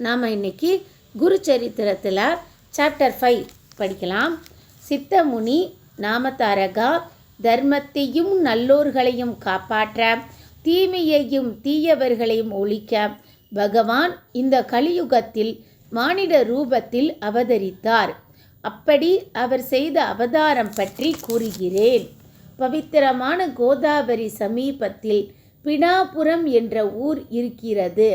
நாம் இன்னைக்கு குரு சரித்திரத்தில் சாப்டர் ஃபைவ் படிக்கலாம். சித்தமுனி நாமதாரகா தர்மத்தையும் நல்லோர்களையும் காப்பாற்ற தீமையையும் தீயவர்களையும் ஒழிக்க பகவான் இந்த கலியுகத்தில் மானிட ரூபத்தில் அவதரித்தார். அப்படி அவர் செய்த அவதாரம் பற்றி கூறுகிறேன். பவித்திரமான கோதாவரி சமீபத்தில் பினாபுரம் என்ற ஊர் இருக்கிறது.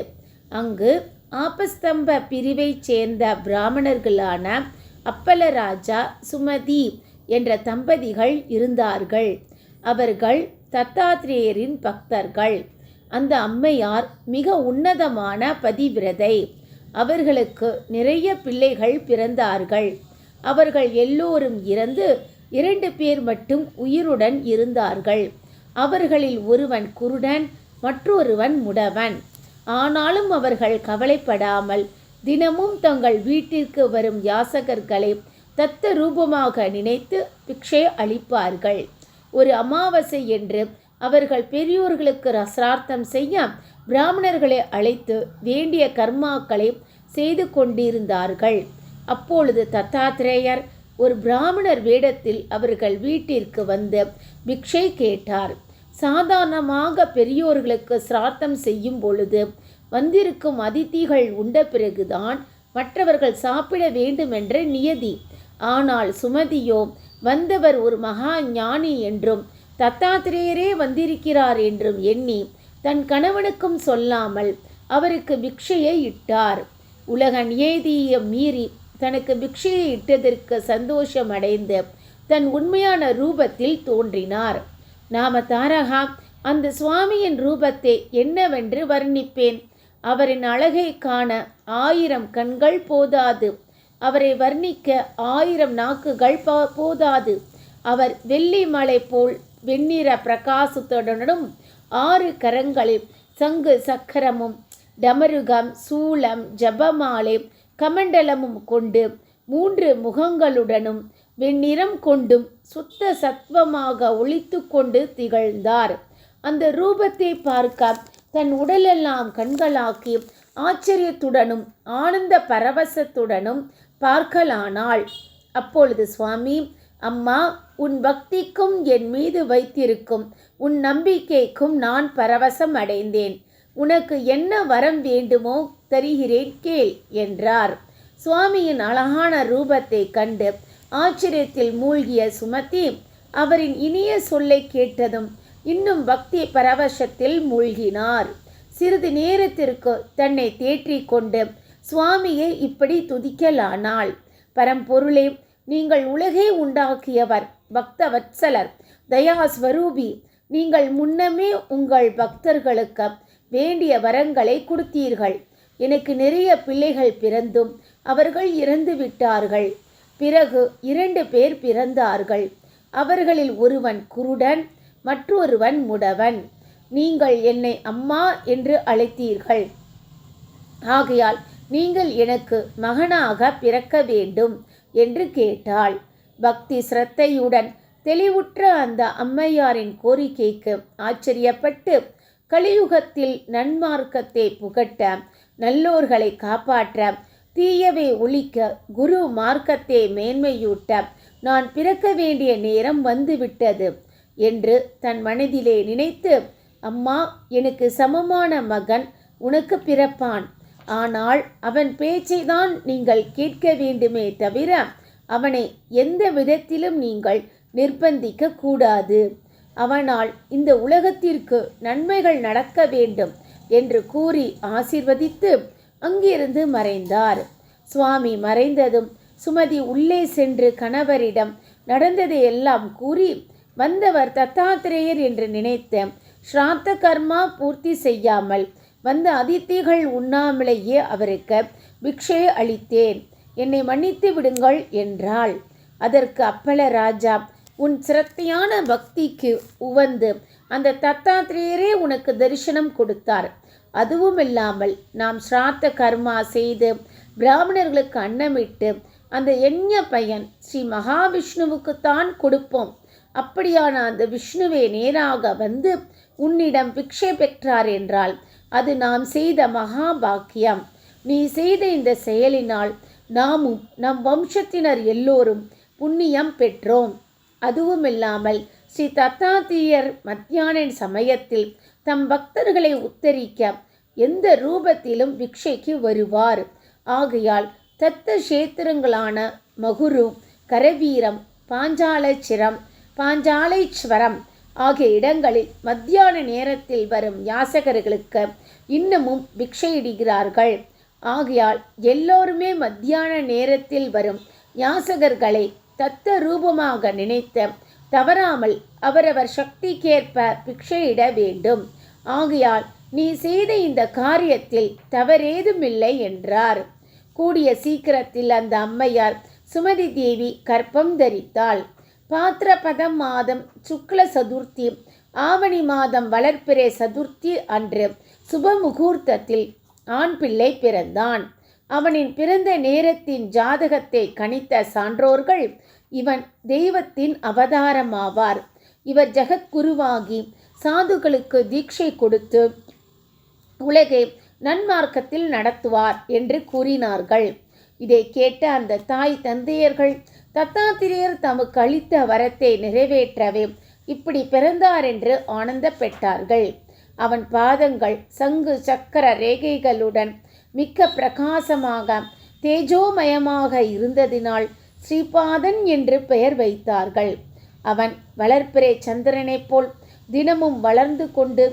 அங்கு ஆபஸ்தம்ப பிரிவைச் சேர்ந்த பிராமணர்களான அப்பலராஜா சுமதி என்ற தம்பதிகள் இருந்தார்கள். அவர்கள் தத்தாத்ரேயரின் பக்தர்கள். அந்த அம்மையார் மிக உன்னதமான பதிவிரதை. அவர்களுக்கு நிறைய பிள்ளைகள் பிறந்தார்கள். அவர்கள் எல்லோரும் இறந்து இரண்டு பேர் மட்டும் உயிருடன் இருந்தார்கள். அவர்களில் ஒருவன் குருடன் மற்றொருவன் முடவன். ஆனாலும் அவர்கள் கவலைப்படாமல் தினமும் தங்கள் வீட்டிற்கு வரும் யாசகர்களை தத்த ரூபமாக நினைத்து பிக்ஷை அளிப்பார்கள். ஒரு அமாவாசை என்று அவர்கள் பெரியோர்களுக்கு ரசார்த்தம் செய்ய பிராமணர்களை அழைத்து வேண்டிய கர்மாக்களை செய்து கொண்டிருந்தார்கள். அப்பொழுது தத்தாத்திரேயர் ஒரு பிராமணர் வேடத்தில் அவர்கள் வீட்டிற்கு வந்து பிக்ஷை கேட்டார். சாதாரணமாக பெரியோர்களுக்கு சிரார்த்தம் செய்யும் பொழுது வந்திருக்கும் அதிதிகள் உண்ட பிறகுதான் மற்றவர்கள் சாப்பிட வேண்டுமென்ற நியதி. ஆனால் சுமதியோ வந்தவர் ஒரு மகா ஞானி என்றும் தத்தாத்திரேயரே வந்திருக்கிறார் என்றும் எண்ணி தன் கணவனுக்கும் சொல்லாமல் அவருக்கு பிக்ஷையை இட்டார். உலக நியதியை மீறி தனக்கு பிக்ஷையை இட்டதற்கு சந்தோஷம் அடைந்து தன் உண்மையான ரூபத்தில் தோன்றினார். நாம தாரகா அந்த சுவாமியின் ரூபத்தை என்னவென்று வர்ணிப்பேன். அவரின் அழகை காண ஆயிரம் கண்கள் போதாது. அவரை வர்ணிக்க ஆயிரம் நாக்குகள் போதாது. அவர் வெள்ளி மலை போல் வெண்ணிற பிரகாசத்துடனும் ஆறு கரங்களில் சங்கு சக்கரமும் டமருகம் சூளம் ஜபமாலை கமண்டலமும் கொண்டு மூன்று முகங்களுடனும் வெண்ணிறம் கொண்டும் சுத்த சத்வமாக ஒழித்து கொண்டு திகழ்ந்தார். அந்த ரூபத்தை பார்க்க தன் உடலெல்லாம் கண்களாக்கி ஆச்சரியத்துடனும் ஆனந்த பரவசத்துடனும் பார்க்கலானாள். அப்பொழுது சுவாமி அம்மா உன் பக்திக்கும் என் மீது வைத்திருக்கும் உன் நம்பிக்கைக்கும் நான் பரவசம் அடைந்தேன். உனக்கு என்ன வரம் வேண்டுமோ தருகிறேன் கேள் என்றார். சுவாமியின் அழகான ரூபத்தை கண்டு ஆச்சரியத்தில் மூழ்கிய சுமதி அவரின் இனிய சொல்லை கேட்டதும் இன்னும் பக்தி பரவசத்தில் மூழ்கினார். சிறிது நேரத்திற்கு தன்னை தேற்றி கொண்டு சுவாமியை இப்படி துதிக்கலானாள். பரம்பொருளே நீங்கள் உலகே உண்டாக்கியவர் பக்த வத்சலர் தயாஸ்வரூபி. நீங்கள் முன்னமே உங்கள் பக்தர்களுக்கு வேண்டிய வரங்களை கொடுத்தீர்கள். எனக்கு நிறைய பிள்ளைகள் பிறந்தும் அவர்கள் இறந்து விட்டார்கள் பிறகு இரண்டு பேர் பிறந்தார்கள். அவர்களில் ஒருவன் குருடன் மற்றொருவன் முடவன். நீங்கள் என்னை அம்மா என்று அழைத்தீர்கள். ஆகையால் நீங்கள் எனக்கு மகனாக பிறக்க வேண்டும் என்று கேட்டாள். பக்தி சிரத்தையுடன் தெளிவுற்ற அந்த அம்மையாரின் கோரிக்கைக்கு ஆச்சரியப்பட்டு கலியுகத்தில் நன்மார்க்கத்தை புகட்ட நல்லோர்களை காப்பாற்ற தீயவை ஒழிக்க குரு மார்க்கத்தை மேன்மையூட்ட நான் பிறக்க வேண்டிய நேரம் வந்துவிட்டது என்று தன் மனதிலே நினைத்து அம்மா எனக்கு சமமான மகன் உனக்கு பிறப்பான். ஆனால் அவன் பேச்சை தான் நீங்கள் கேட்க வேண்டுமே தவிர அவனை எந்த விதத்திலும் நீங்கள் நிர்பந்திக்க கூடாது. அவனால் இந்த உலகத்திற்கு நன்மைகள் நடக்க வேண்டும் என்று கூறி ஆசிர்வதித்து அங்கிருந்து மறைந்தார். சுவாமி மறைந்ததும் சுமதி உள்ளே சென்று கணவரிடம் நடந்ததை எல்லாம் கூறி வந்தவர் தத்தாத்திரேயர் என்று நினைத்த ஸ்ராத்த கர்மா பூர்த்தி செய்யாமல் வந்த அதித்திகள் உண்ணாமலேயே அவருக்கு பிக்ஷை அளித்தேன். என்னை மன்னித்து விடுங்கள் என்றாள். அதற்கு அப்பல ராஜா உன் சிரத்தையான பக்திக்கு உவந்து அந்த தத்தாத்திரேயரே உனக்கு தரிசனம் கொடுத்தார். அதுவும் இல்லாமல் நாம் சிராத்த கர்மா செய்து பிராமணர்களுக்கு அன்னமிட்டு அந்த எண்ண பையன் ஸ்ரீ மகாவிஷ்ணுவுக்குத்தான் கொடுப்போம். அப்படியான அந்த விஷ்ணுவே நேராக வந்து உன்னிடம் பிக்ஷை பெற்றார் என்றால் அது நாம் செய்த மகா பாக்கியம் நீ செய்த இந்த செயலினால் நாமும் நம் வம்சத்தினர் எல்லோரும் புண்ணியம் பெற்றோம். அதுவும் இல்லாமல் ஸ்ரீ தத்தாத்தியர் மத்தியான சமயத்தில் தம் பக்தர்களை உத்தரிக்க எந்த ரூபத்திலும் பிக்ஷைக்கு வருவார். ஆகையால் தத்த கஷேத்திரங்களான மகுரு கரவீரம் பாஞ்சாலச்சிரம் பாஞ்சாலைஸ்வரம் ஆகிய இடங்களில் மத்தியான நேரத்தில் வரும் யாசகர்களுக்கு இன்னமும் பிக்ஷையிடுகிறார்கள் ஆகையால் எல்லோருமே மத்தியான நேரத்தில் வரும் யாசகர்களை தத்த ரூபமாக நினைத்து தவறாமல் அவரவர் சக்திக்கேற்ப பிக்ஷையிட வேண்டும். ஆகையால் நீ செய்த இந்த காரியத்தில் தவறேதுமில்லை என்றார். கூடிய சீக்கிரத்தில் அந்த அம்மையார் சுமதி தேவி கற்பம் தரித்தாள். பாத்திரபதம் மாதம் சுக்ல சதுர்த்தி ஆவணி மாதம் வளர்ப்பிறை சதுர்த்தி அன்று சுப முகூர்த்தத்தில் ஆண் பிள்ளை பிறந்தான். அவனின் பிறந்த நேரத்தின் ஜாதகத்தை கணித்த சான்றோர்கள் இவன் தெய்வத்தின் அவதாரமாவார். இவர் ஜெகத்குருவாகி சாதுகளுக்கு தீட்சை கொடுத்து உலகை நன்மார்க்கத்தில் நடத்துவார் என்று கூறினார்கள். இதை கேட்ட அந்த தாய் தந்தையர்கள் தத்தாத்திரியர் தமக்கு அளித்த வரத்தை நிறைவேற்றவே இப்படி பிறந்தார் என்று ஆனந்தப்பட்டார்கள் அவன் பாதங்கள் சங்கு சக்கர ரேகைகளுடன் மிக்க பிரகாசமாக தேஜோமயமாக இருந்ததினால் ஸ்ரீபாதன் என்று பெயர் வைத்தார்கள். அவன் வளர்ப்பிறை சந்திரனைப் போல் தினமும் வளர்ந்து கொண்டு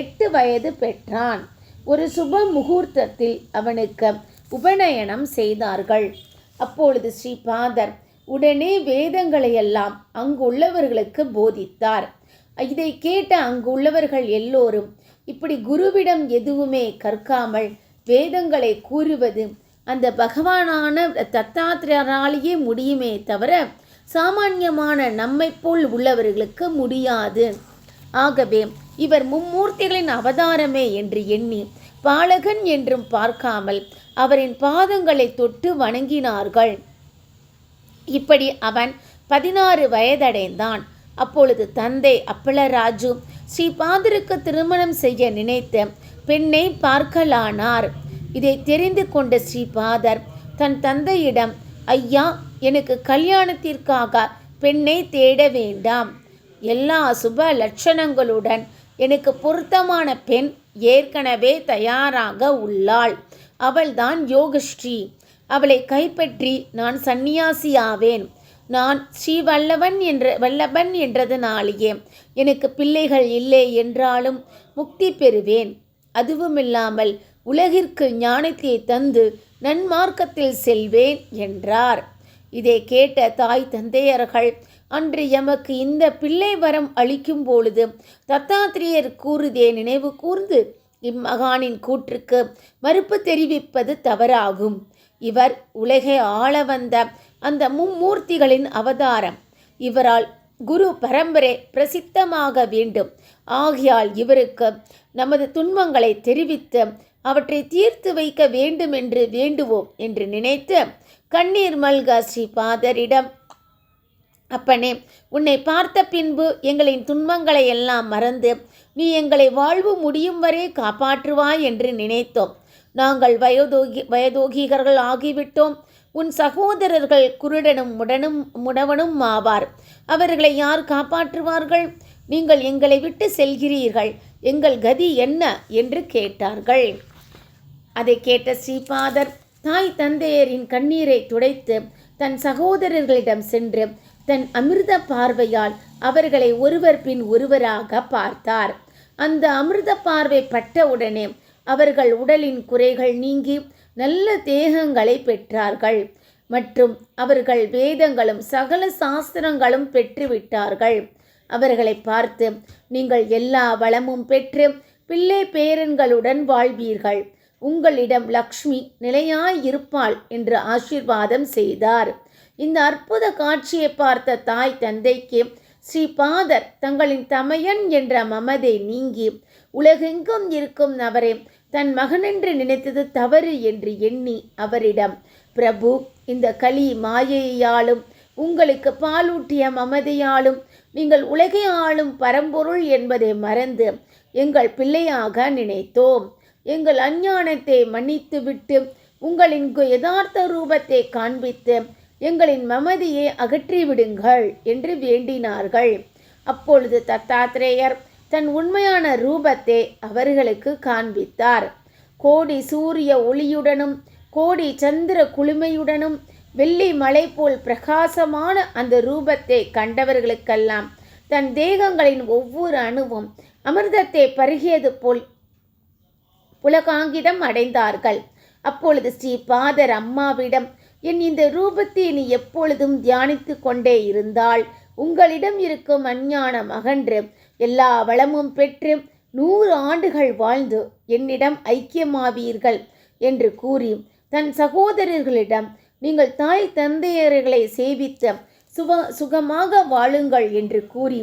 எட்டு வயது பெற்றான். ஒரு சுப முகூர்த்தத்தில் அவனுக்கு உபநயனம் செய்தார்கள். அப்பொழுது ஸ்ரீபாதர் உடனே வேதங்களையெல்லாம் அங்குள்ளவர்களுக்கு போதித்தார். இதை கேட்ட அங்குள்ளவர்கள் எல்லோரும் இப்படி குருவிடம் எதுவுமே கற்காமல் வேதங்களை கூறுவது அந்த பகவானான தத்தாத்திரராலேயே முடியுமே தவிர சாமானியமான நம்மை போல் உள்ளவர்களுக்கு முடியாது. ஆகவே இவர் மும்மூர்த்திகளின் அவதாரமே என்று எண்ணி பாலகன் என்றும் பார்க்காமல் அவரின் பாதங்களை தொட்டு வணங்கினார்கள். இப்படி அவன் பதினாறு வயதடைந்தான். அப்பொழுது தந்தை அப்பளராஜு ஸ்ரீபாதருக்கு திருமணம் செய்ய நினைத்த பெண்ணை பார்க்கலானார். இதை தெரிந்து கொண்ட ஸ்ரீபாதர் தன் தந்தையிடம் ஐயா எனக்கு கல்யாணத்திற்காக பெண்ணை தேட வேண்டாம். எல்லா சுப லட்சணங்களுடன் எனக்கு பொருத்தமான பெண் ஏற்கனவே தயாராக உள்ளாள். அவள்தான் யோகஸ்ரீ. அவளை கைப்பற்றி நான் சந்நியாசியாவேன் நான் ஸ்ரீ வல்லவன் என்ற வல்லபன் என்றதுனாலேயே எனக்கு பிள்ளைகள் இல்லை என்றாலும் முக்தி பெறுவேன். அதுவுமில்லாமல் உலகிற்கு ஞானத்தை தந்து நன்மார்க்கத்தில் செல்வேன் என்றார். இதை கேட்ட தாய் தந்தையர்கள் அன்று எமக்கு இந்த பிள்ளை வரம் அளிக்கும் பொழுது தத்தாத்திரியர் கூறுதே நினைவு கூர்ந்து இம்மகானின் கூற்றுக்கு மறுப்பு தெரிவிப்பது தவறாகும். இவர் உலகை ஆள வந்த அந்த மும்மூர்த்திகளின் அவதாரம். இவரால் குரு பரம்பரை பிரசித்தமாக வேண்டும். ஆகையால் இவருக்கு நமது துன்பங்களை தெரிவித்து அவற்றை தீர்த்து வைக்க வேண்டும் என்று வேண்டுவோம் என்று நினைத்து கண்ணீர் மல்க ஸ்ரீ பாதரிடம் அப்பனே உன்னை பார்த்த பின்பு எங்களின் துன்பங்களை எல்லாம் மறந்து நீ எங்களை வாழ்வு முடியும் வரை காப்பாற்றுவாய் என்று நினைத்தோம். நாங்கள் வயதோகி வயதோகிகர்கள் ஆகிவிட்டோம். உன் சகோதரர்கள் குருடனும் முடனும் முடவனும் ஆவார். அவர்களை யார் காப்பாற்றுவார்கள்? நீங்கள் எங்களை விட்டு செல்கிறீர்கள். எங்கள் கதி என்ன? என்று கேட்டார்கள். அதை கேட்ட ஸ்ரீபாதர் தாய் தந்தையரின் கண்ணீரை துடைத்து தன் சகோதரர்களிடம் சென்று தன் அமிர்த பார்வையால் அவர்களை ஒருவர் பின் ஒருவராக பார்த்தார். அந்த அமிர்த பார்வை பட்டவுடனே அவர்கள் உடலின் குறைகள் நீங்கி நல்ல தேகங்களை பெற்றார்கள். மற்றும் அவர்கள் வேதங்களும் சகல சாஸ்திரங்களும் பெற்றுவிட்டார்கள். அவர்களை பார்த்து நீங்கள் எல்லா வளமும் பெற்று பிள்ளை பேரன்களுடன் வாழ்வீர்கள். உங்களிடம் லக்ஷ்மி நிலையாய் இருப்பாள் என்று ஆசீர்வாதம் செய்தார். இந்த அற்புத காட்சியை பார்த்த தாய் தந்தைக்கு ஸ்ரீபாதர் தங்களின் தமையன் என்ற மமதை நீங்கி உலகெங்கும் இருக்கும் அவரை தன் மகனென்று நினைத்தது தவறு என்று எண்ணி அவரிடம் பிரபு இந்த களி மாயையாலும் உங்களுக்கு பாலூட்டிய மமதையாலும் நீங்கள் உலகை ஆளும் பரம்பொருள் என்பதை மறந்து எங்கள் பிள்ளையாக நினைத்தோம். எங்கள் அஞ்ஞானத்தை மன்னித்துவிட்டு உங்களின் யதார்த்த ரூபத்தை காண்பித்து எங்களின் மமதியை அகற்றிவிடுங்கள் என்று வேண்டினார்கள். அப்பொழுது தத்தாத்திரேயர் தன் உண்மையான ரூபத்தை அவர்களுக்கு காண்பித்தார். கோடி சூரிய ஒளியுடனும் கோடி சந்திர குளுமையுடனும் வெள்ளி மலை போல் பிரகாசமான அந்த ரூபத்தை கண்டவர்களுக்கெல்லாம் தன் தேகங்களின் ஒவ்வொரு அணுவும் அமிர்தத்தை பருகியது போல் புலகாங்கிதம் அடைந்தார்கள். அப்பொழுது ஸ்ரீ பாதர் அம்மாவிடம் என் இந்த ரூபத்தை நீ எப்பொழுதும் தியானித்து கொண்டே இருந்தால் உங்களிடம் இருக்கும் அஞ்ஞானம் அகன்று எல்லா வளமும் பெற்று நூறு ஆண்டுகள் வாழ்ந்து என்னிடம் ஐக்கியமாவீர்கள் என்று கூறி தன் சகோதரர்களிடம் நீங்கள் தாய் தந்தையர்களை சேவித்து சுக சுகமாக வாழுங்கள் என்று கூறி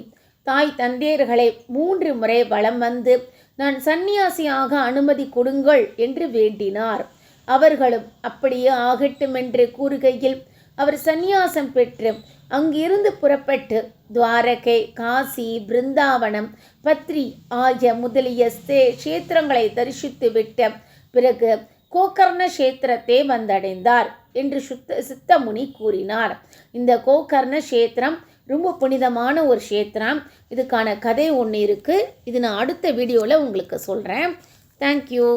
தாய் தந்தையர்களை மூன்று முறை வலம் வந்து நான் சந்நியாசியாக அனுமதி கொடுங்கள் என்று வேண்டினார். அவர்களும் அப்படியே ஆகட்டும் என்று கூறுகையில் அவர் சந்நியாசம் பெற்று அங்கிருந்து புறப்பட்டு துவாரகை காசி பிருந்தாவனம் பத்ரி ஆகிய முதலிய சே க்ஷேத்திரங்களை தரிசித்து விட்ட பிறகு கோகர்ண கஷேத்திரத்தை வந்தடைந்தார் என்று சுத்த சித்தமுனி கூறினார். இந்த கோகர்ண கஷேத்திரம் ரொம்ப புனிதமான ஒரு க்ஷேத்திரம். இதுக்கான கதை ஒன்று இருக்குது இது நான் அடுத்த வீடியோவில் உங்களுக்கு சொல்கிறேன் தேங்க்யூ